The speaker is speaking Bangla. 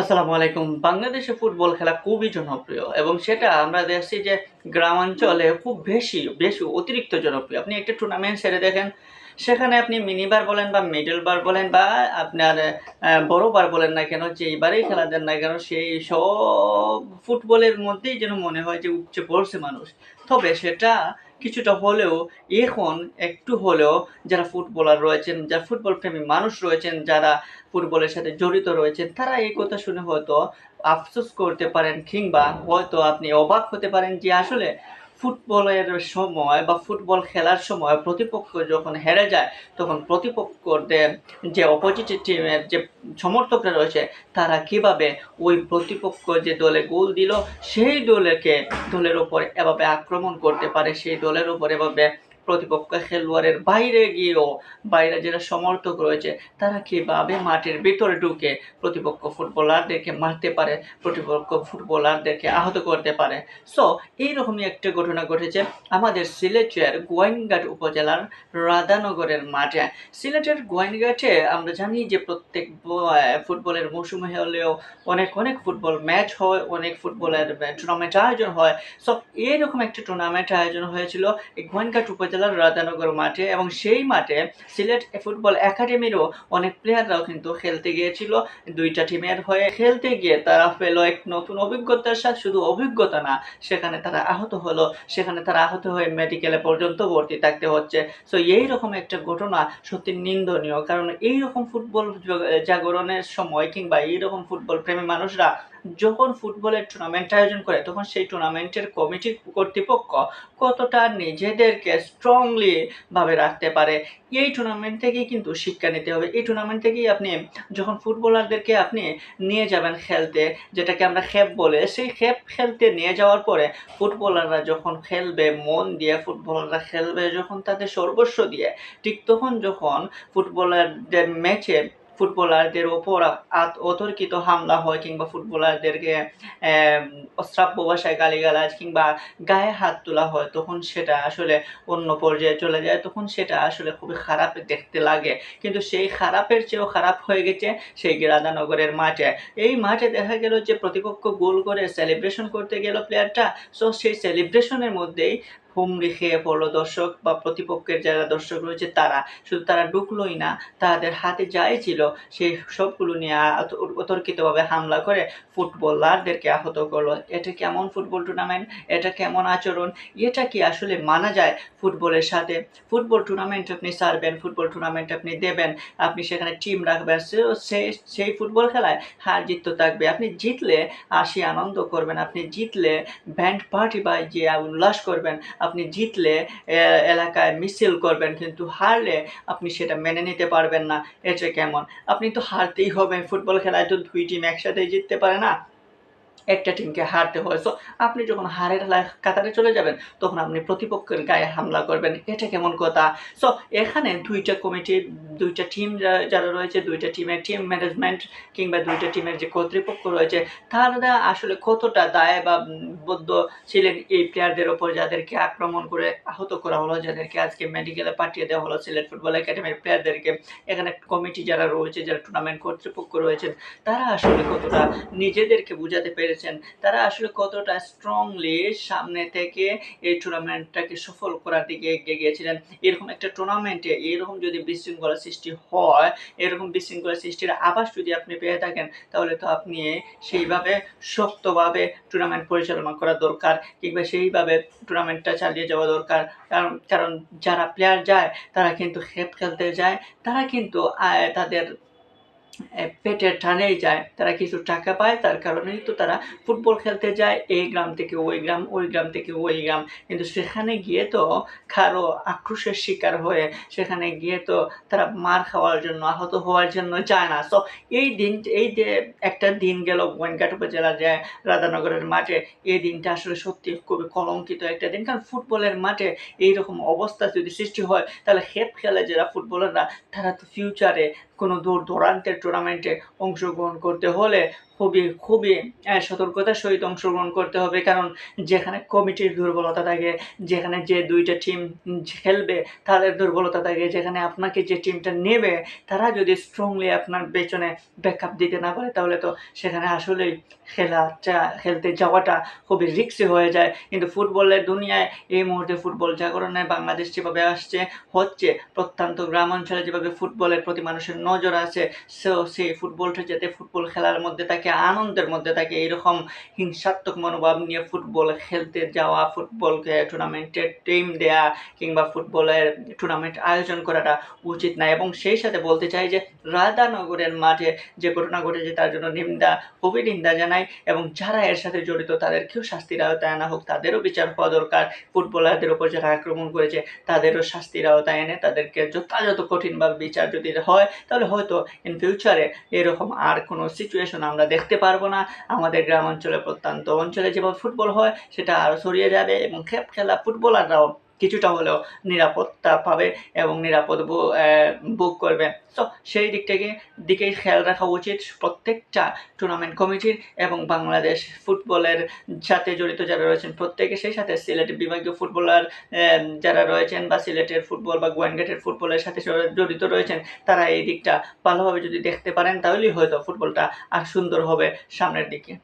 আসসালামু আলাইকুম। বাংলাদেশে ফুটবল খেলা খুবই জনপ্রিয় এবং সেটা আমরা দেখছি যে গ্রামাঞ্চলে খুব বেশি বেশি অতিরিক্ত জনপ্রিয়। আপনি একটা টুর্নামেন্ট সেরে দেখেন, সেখানে আপনি মিনি বার বলেন বা মিডল বার বলেন বা আপনার বড় বার বলেন না কেন যেইবারেই খেলা দেন না কেন, সেই সব ফুটবলের মধ্যেই যেন মনে হয় যে উপচে পড়ছে মানুষ। তবে সেটা কিছুটা হলেও এখন একটু হলেও যারা ফুটবলার রয়েছেন, যারা ফুটবল প্রেমী মানুষ রয়েছেন, যারা ফুটবলের সাথে জড়িত রয়েছেন, তারা এই কথা শুনে হয়তো আফসোস করতে পারেন কিংবা হয়তো আপনি অবাক হতে পারেন যে আসলে ফুটবলের সময় বা ফুটবল খেলার সময় প্রতিপক্ষ যখন হেরে যায়, তখন প্রতিপক্ষদের যে অপোজিট টিমের যে সমর্থকরা রয়েছে, তারা কীভাবে ওই প্রতিপক্ষ যে দলে গোল দিল, সেই দলেকে, দলের ওপর এভাবে আক্রমণ করতে পারে, সেই দলের ওপর এভাবে প্রতিপক্ষ খেলোয়াড়ের বাইরে গিয়েও বাইরে যারা সমর্থক রয়েছে, তারা কীভাবে মাঠের ভিতরে ঢুকে প্রতিপক্ষ ফুটবলারদেরকে মারতে পারে, প্রতিপক্ষ ফুটবলারদেরকে আহত করতে পারে? সো এইরকমই একটা ঘটনা ঘটেছে আমাদের সিলেটের গোয়েনঘাট উপজেলার রাধানগরের মাঠে। সিলেটের গোয়াইনঘাটে আমরা জানি যে প্রত্যেক ফুটবলের মৌসুমে হলেও অনেক অনেক ফুটবল ম্যাচ হয়, অনেক ফুটবলের টুর্নামেন্ট আয়োজন হয়। সো এইরকম একটা টুর্নামেন্ট আয়োজন হয়েছিল। এই গোয়েনঘাট উপজেলার রাধানগর মাঠে এবং সেই মাঠে সিলেট ফুটবল একাডেমিরও অনেক প্লেয়াররাও কিন্তু খেলতে গিয়েছিল। দুইটা টিমের হয়ে খেলতে গিয়ে তারা পেল এক নতুন অভিজ্ঞতার সাথে শুধু অভিজ্ঞতা না, সেখানে তারা আহত হলো। সেখানে তারা আহত হয়ে মেডিকেলে পর্যন্ত ভর্তি থাকতে হচ্ছে। সো এই রকম একটা ঘটনা সত্যি নিন্দনীয়। কারণ এই রকম ফুটবল জাগরণের সময় কিংবা এইরকম ফুটবল প্রেমী মানুষরা যখন ফুটবলের টুর্নামেন্ট আয়োজন করে, তখন সেই টুর্নামেন্টের কমিটি কর্তৃপক্ষ কতটা নিজেদেরকে স্ট্রংলি ভাবে রাখতে পারে? এই টুর্নামেন্ট থেকেই কিন্তু শিক্ষা নিতে হবে। এই টুর্নামেন্ট থেকেই আপনি যখন ফুটবলারদেরকে আপনি নিয়ে যাবেন খেলতে, যেটাকে আমরা খেপ বলে, সেই খেপ খেলতে নিয়ে যাওয়ার পরে ফুটবলাররা যখন খেলবে, মন দিয়ে ফুটবলাররা খেলবে, যখন তাদের সর্বস্ব দিয়ে, ঠিক তখন যখন ফুটবলারদের ম্যাচে ফুটবলারদের ওপর অতর্কিত হামলা হয় কিংবা ফুটবলারদেরকে অশ্রাব্য ভাষায় গালিগালাজ কিংবা গায়ে হাত তোলা হয়, তখন সেটা আসলে অন্য পর্যায়ে চলে যায়। তখন সেটা আসলে খুবই খারাপ দেখতে লাগে। কিন্তু সেই খারাপের চেয়েও খারাপ হয়ে গেছে সেই রাধানগরের মাঠে। এই মাঠে দেখা গেল যে প্রতিপক্ষ গোল করে সেলিব্রেশন করতে গেল প্লেয়ারটা সো সেই সেলিব্রেশনের মধ্যেই হুমড়ি খেয়ে পড়ল দর্শক বা প্রতিপক্ষের যারা দর্শক রয়েছে তারা, শুধু তারা ঢুকলোই না, তাদের হাতে যাই ছিল সেই সবগুলো নিয়ে অতর্কিতভাবে হামলা করে ফুটবলারদেরকে আহত করল। এটা কেমন ফুটবল টুর্নামেন্ট এটা কেমন আচরণ? এটা কি আসলে মানা যায় ফুটবলের সাথে? ফুটবল টুর্নামেন্ট আপনি সারবেন ফুটবল টুর্নামেন্ট আপনি দেবেন, আপনি সেখানে টিম রাখবেন সেই ফুটবল খেলায় হার জিত তো থাকবে। আপনি জিতলে আসি আনন্দ করবেন, আপনি জিতলে ব্যান্ড পার্টি বা যে উল্লাস করবেন আপনি জিতলে এলাকায় মিছিল করবেন কিন্তু হারলে আপনি সেটা মেনে নিতে পারবেন না। এটা কেমন? আপনি তো হারতেই হবে। ফুটবল খেলায় তো দুই টিম একসাথেই জিততে পারে না। একটা টিমকে হারতে হয়। সো আপনি যখন হারের কাতারে চলে যাবেন, তখন আপনি প্রতিপক্ষের গায়ে হামলা করবেন। এটা কেমন কথা? সো এখানে দুইটা কমিটির দুইটা টিম যারা রয়েছে, দুইটা টিমের টিম ম্যানেজমেন্ট কিংবা দুইটা টিমের যে কর্তৃপক্ষ রয়েছে, তারা আসলে কতটা দায় বা বদ্ধ ছিলেন এই প্লেয়ারদের ওপর যাদেরকে আক্রমণ করে আহত করা হলো, যাদেরকে আজকে মেডিকেলে পাঠিয়ে দেওয়া হলো, সিলেট ফুটবল একাডেমির প্লেয়ারদেরকে এখানে কমিটি যারা রয়েছে, যারা টুর্নামেন্ট কর্তৃপক্ষ রয়েছেন, তারা আসলে কতটা নিজেদেরকে বুঝাতে পেরেছেন তারা আসলে কতটা স্ট্রংলি সামনে থেকে এই টুর্নামেন্টটাকে সফল করার দিকে এগিয়ে গিয়েছিলেন। এরকম একটা টুর্নামেন্টে এরকম যদি বিশৃঙ্খলা সৃষ্টি হয়, এরকম বিশৃঙ্খলা সৃষ্টির আভাস যদি আপনি পেয়ে থাকেন, তাহলে তো আপনি সেইভাবে শক্তভাবে টুর্নামেন্ট পরিচালনা করা দরকার কিংবা সেইভাবে টুর্নামেন্টটা চালিয়ে যাওয়া দরকার। কারণ কারণ যারা প্লেয়ার যায়, তারা কিন্তু খেপ খেলতে যায়, তারা কিন্তু তাদের পেটের টানেই যায়। তারা কিছু টাকা পায়, তার কারণেই তো তারা ফুটবল খেলতে যায়। এই গ্রাম থেকে ওই গ্রাম ওই গ্রাম থেকে ওই গ্রাম। কিন্তু সেখানে গিয়ে তো কারও আক্রোশের শিকার হয়ে সেখানে গিয়ে তো তারা মার খাওয়ার জন্য, আহত হওয়ার জন্য যায় না। সো এই দিন, এই যে একটা দিন গেল, গোয়েনঘাট উপজেলার যে রাধানগরের মাঠে, এই দিনটা আসলে সত্যি খুবই কলঙ্কিত একটা দিন। কারণ ফুটবলের মাঠে এইরকম অবস্থা যদি সৃষ্টি হয়, তাহলে হেপ খেলে যারা ফুটবলাররা, তারা তো ফিউচারে কোনো দূর দূরান্তের টুর্নামেন্টে অংশগ্রহণ করতে হলে খুবই খুবই সতর্কতার সহিত অংশগ্রহণ করতে হবে। কারণ যেখানে কমিটির দুর্বলতা থাকে, যেখানে যে দুইটা টিম খেলবে, তাদের দুর্বলতা থাকে। যেখানে আপনাকে যে টিমটা নেবে, তারা যদি স্ট্রংলি আপনার পেছনে ব্যাকআপ দিতে না পারে, তাহলে তো সেখানে আসলেই খেলা চা- খেলতে যাওয়াটা খুবই রিক্সি হয়ে যায়। কিন্তু ফুটবলের দুনিয়ায় এই মুহূর্তে ফুটবল জাগরণে বাংলাদেশ যেভাবে আসছে, হচ্ছে প্রত্যন্ত গ্রাম অঞ্চলে যেভাবে ফুটবলের প্রতি মানুষের নজর আছে সো সেই ফুটবলটা যাতে ফুটবল খেলার মধ্যে থাকে, আনন্দের মধ্যে থাকে এরকম হিংসাত্মক মনোভাব নিয়ে ফুটবল খেলতে যাওয়া, ফুটবলকে টুর্নামেন্টের টিম দেয়া কিংবা ফুটবলের টুর্নামেন্ট আয়োজন করাটা উচিত না। এবং সেই সাথে বলতে চাই যে, রাধানগরের মাঠে যে ঘটনা ঘটেছে তার জন্য নিন্দা, খুবই নিন্দা জানাই এবং যারা এর সাথে জড়িত তাদেরকেও শাস্তির আওতায় আনা হোক। তাদেরও বিচার হওয়া দরকার। ফুটবলারদের উপর যারা আক্রমণ করেছে তাদেরও শাস্তির আওতায় এনে তাদেরকে যথাযথ কঠিনভাবে বিচার যদি হয়, তাহলে হয়তো ইন ফিউচারে এরকম আর কোনো সিচুয়েশন আমরা দেখতে পারব না। আমাদের গ্রাম অঞ্চলে প্রত্যন্ত অঞ্চলে যেভাবে ফুটবল হয়, সেটা আরও ছড়িয়ে যাবে এবং খেপ খেলা ফুটবলাররাও কিছুটা হলেও নিরাপত্তা পাবে এবং নিরাপদ বুক করবে। তো সেই দিক থেকে, দিকেই খেয়াল রাখা উচিত প্রত্যেকটা টুর্নামেন্ট কমিটির এবং বাংলাদেশ ফুটবলের সাথে জড়িত যারা রয়েছেন প্রত্যেকে, সেই সাথে সিলেট বিভাগীয় ফুটবলার যারা রয়েছেন বা সিলেটের ফুটবল বা গোয়ানগেটের ফুটবলের সাথে জড়িত রয়েছেন, তারা এই দিকটা ভালোভাবে যদি দেখতে পারেন, তাহলেই হয়তো ফুটবলটা আর সুন্দর হবে সামনের দিকে।